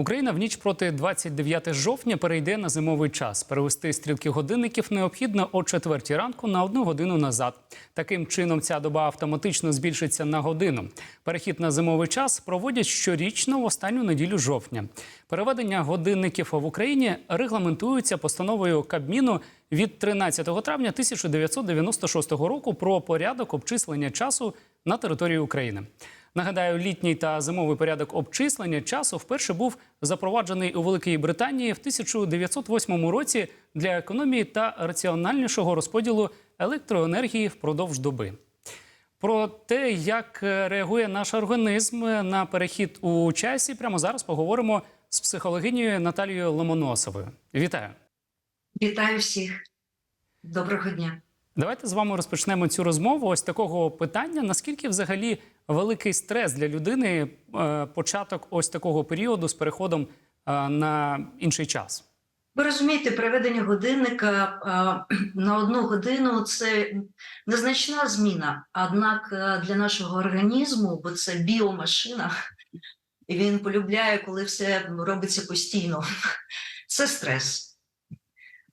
Україна в ніч проти 29 жовтня перейде на зимовий час. Перевести стрілки годинників необхідно о 4 ранку на одну годину назад. Таким чином, ця доба автоматично збільшиться на годину. Перехід на зимовий час проводять щорічно в останню неділю жовтня. Переведення годинників в Україні регламентується постановою Кабміну від 13 травня 1996 року про порядок обчислення часу на території України. Нагадаю, літній та зимовий порядок обчислення часу вперше був запроваджений у Великій Британії в 1908 році для економії та раціональнішого розподілу електроенергії впродовж доби. Про те, як реагує наш організм на перехід у часі, прямо зараз поговоримо з психологинею Наталією Ломоносовою. Вітаю! Вітаю всіх. Доброго дня. Давайте з вами розпочнемо цю розмову. Ось такого питання: наскільки взагалі великий стрес для людини е, початок ось такого періоду з переходом е, на інший час? Ви розумієте, переведення годинника на одну годину це незначна зміна. Однак для нашого організму, бо це біомашина, і він полюбляє, коли все робиться постійно. Це стрес.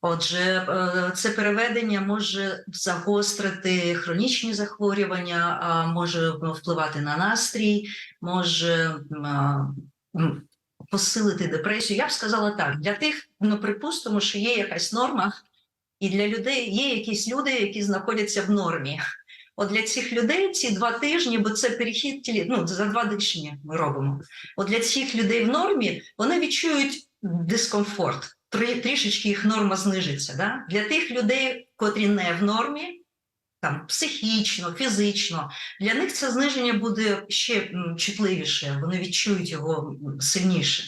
Отже, е, це переведення може загострити хронічні захворювання, може впливати на настрій, може посилити депресію. Я б сказала так: для тих, ну припустимо, що є якась норма, і для людей є якісь люди, які знаходяться в нормі. От для цих людей ці два тижні, бо це перехід ну за два тижні ми робимо. От для цих людей в нормі вони відчують дискомфорт. Трі, трішечки їх норма знижиться. Да? Для тих людей, котрі не в нормі, там психічно, фізично, для них це зниження буде ще чутливіше, вони відчують його сильніше.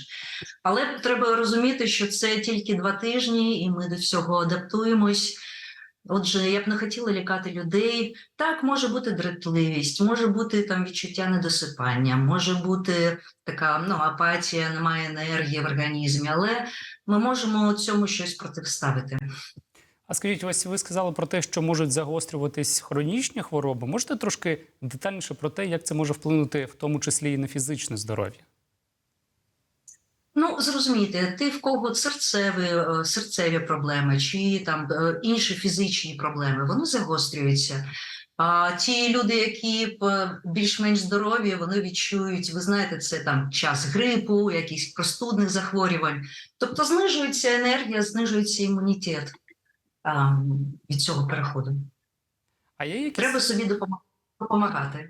Але треба розуміти, що це тільки два тижні, і ми до цього адаптуємось. Отже, я б не хотіла лякати людей. Так, може бути дратливість, може бути там відчуття недосипання, може бути така ну, апатія, немає енергії в організмі, але ми можемо цьому щось протиставити. А скажіть, ось ви сказали про те, що можуть загострюватись хронічні хвороби. Можете трошки детальніше про те, як це може вплинути, в тому числі і на фізичне здоров'я? Ну, зрозумійте, ти в кого серцеві, е, серцеві проблеми чи там е, інші фізичні проблеми, вони загострюються. А ті люди, які е, більш-менш здорові, вони відчують, ви знаєте, це там час грипу, якихось простудних захворювань. Тобто знижується енергія, знижується імунітет а, від цього переходу. А є якісь... Треба собі допомагати.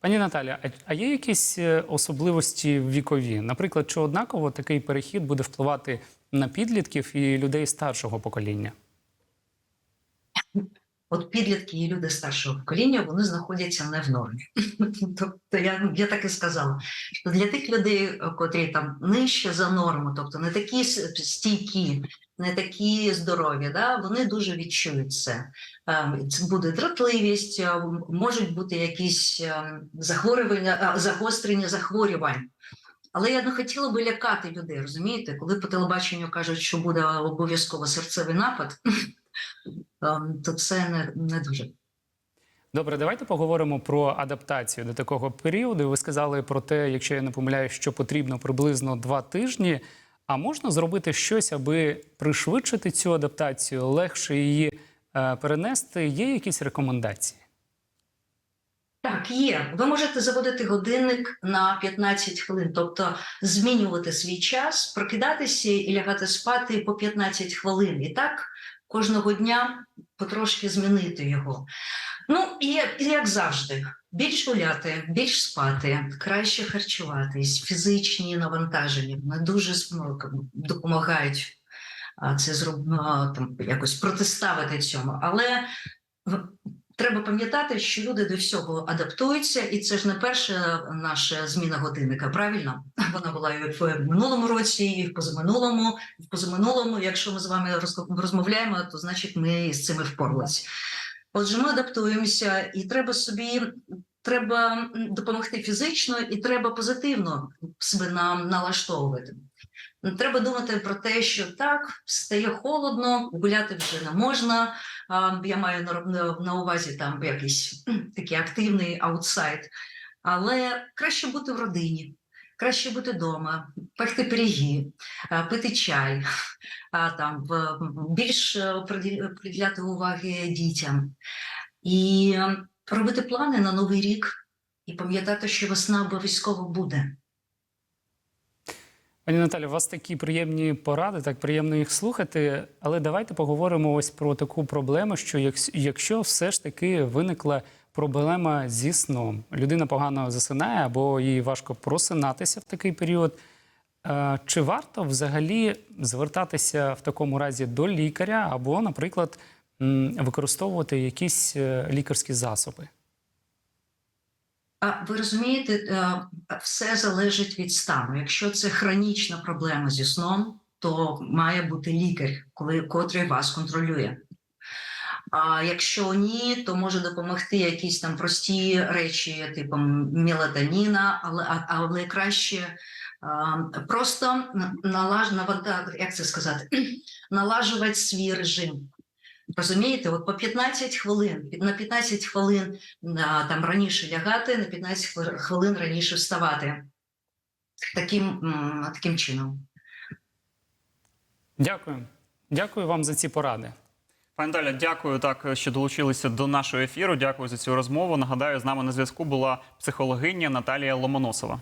Пані Наталя, а- а є якісь е, особливості вікові? Наприклад, чи однаково такий перехід буде впливати на підлітків і людей старшого покоління? От підлітки і люди старшого покоління вони знаходяться не в нормі. Тобто я, я так і сказала, що для тих людей, е, котрі там нижче за норму, тобто не такі стійкі, не такі здорові, да, вони дуже відчують це. Ем, Це буде дратливість, е, можуть бути якісь ем, захворювання, загострення захворювань. Але я не хотіла би лякати людей, розумієте, коли по телебаченню кажуть, що буде обов'язково серцевий напад. Ем, то це не, не дуже. Добре, давайте поговоримо про адаптацію до такого періоду. Ви сказали про те, якщо я не помиляюсь, що потрібно приблизно два тижні. А можна зробити щось, аби пришвидшити цю адаптацію, легше її е, перенести? Є якісь рекомендації? Так, є. Ви можете заводити годинник на 15 хвилин, тобто змінювати свій час, прокидатися і лягати спати по 15 хвилин. І так кожного дня потрошки змінити його. Ну, і, як завжди, більш гуляти, більш спати, краще харчуватись, фізичні навантаження вони дуже ну, допомагають це зроб... там, якось протиставити цьому. Але треба пам'ятати, що люди до всього адаптуються, і це ж не перша наша зміна годинника. Правильно, вона була і в минулому році, і в позаминулому. В позаминулому, якщо ми з вами роз- розмовляємо, то значить ми з цим і впоралися. Отже, ми адаптуємося, і треба собі. Треба допомогти фізично, і треба позитивно себе нам налаштовувати. Треба думати про те, що так, стає холодно, гуляти вже не можна. Я маю на, увазі там якийсь такий активний аутсайд, але краще бути в родині. краще бути вдома, пекти пиріги, пити чай, а, там, в- більш е, приділяти уваги дітям і робити плани на новий рік і пам'ятати, що весна обов'язково буде. Пані Наталі, у вас такі приємні поради, так приємно їх слухати. Але давайте поговоримо ось про таку проблему, що якщо все ж таки виникла проблема зі сном, людина погано засинає або їй важко просинатися в такий період. Чи варто взагалі звертатися в такому разі до лікаря або, наприклад, використовувати якісь е, лікарські засоби? Ви розумієте, е, все залежить від стану. Якщо це хронічна проблема зі сном, то має бути лікар, коли котрий вас контролює. А якщо ні, то може допомогти якісь там прості речі, типу мелатоніна, але але краще а, просто налаж наванта- як це сказати, налажувати свій режим. Розумієте, от по 15 хвилин, на 15 хвилин там раніше лягати, на 15 хвилин раніше вставати. Таким, таким чином. Дякую. Дякую вам за ці поради. Пані Наталя, дякую так, що долучилися до нашого ефіру. Дякую за цю розмову. Нагадаю, з нами на зв'язку була психологиня Наталія Ломоносова.